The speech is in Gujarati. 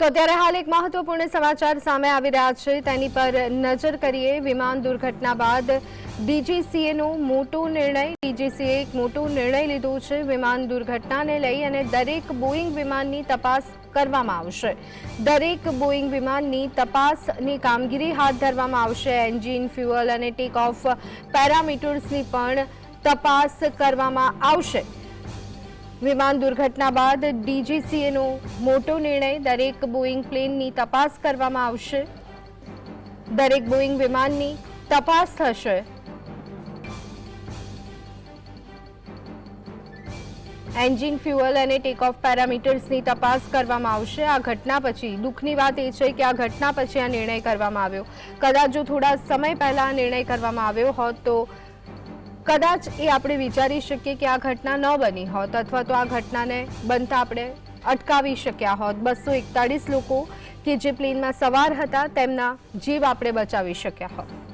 તો અત્યારે હાલ એક મહત્વપૂર્ણ સમાચાર સામે આવી રહ્યા છે. તેની પર નજર કરીએ વિમાન દુર્ઘટના બાદ ડીજીસીએ નો મોટો નિર્ણય, ડીજીસીએ એક મોટો નિર્ણય લીધો છે વિમાન દુર્ઘટનાને લઈ અને દરેક બોઈંગ વિમાનની તપાસ કરવામાં આવશે. દરેક બોઈંગ વિમાનની તપાસની કામગીરી હાથ ધરવામાં આવશે. એન્જિન, ફ્યુઅલ અને ટેક ઓફ પેરામીટર્સની પણ તપાસ કરવામાં આવશે. વિમાન દુર્ઘટના બાદ ડીજીસીએનો મોટો નિર્ણય દરેક બોઈંગ પ્લેનની તપાસ કરવામાં આવશે. દરેક બોઈંગ વિમાનની તપાસ થશે. એન્જિન, ફ્યુઅલ અને ટેક ઓફ પેરામીટર્સની તપાસ કરવામાં આવશે. આ ઘટના પછી, દુઃખની વાત એ છે કે આ ઘટના પછી આ નિર્ણય કરવામાં આવ્યો. કદાચ જો થોડા સમય પહેલા નિર્ણય કરવામાં આવ્યો હોત તો કદાચ એ આપણે વિચારી શકીએ કે આ ઘટના ન બની હોત અથવા તો આ ઘટનાને બનતા આપણે અટકાવી શક્યા હોત. બસો એકતાળીસ લોકો કે જે પ્લેનમાં સવાર હતા તેમના જીવ આપણે બચાવી શક્યા હોત.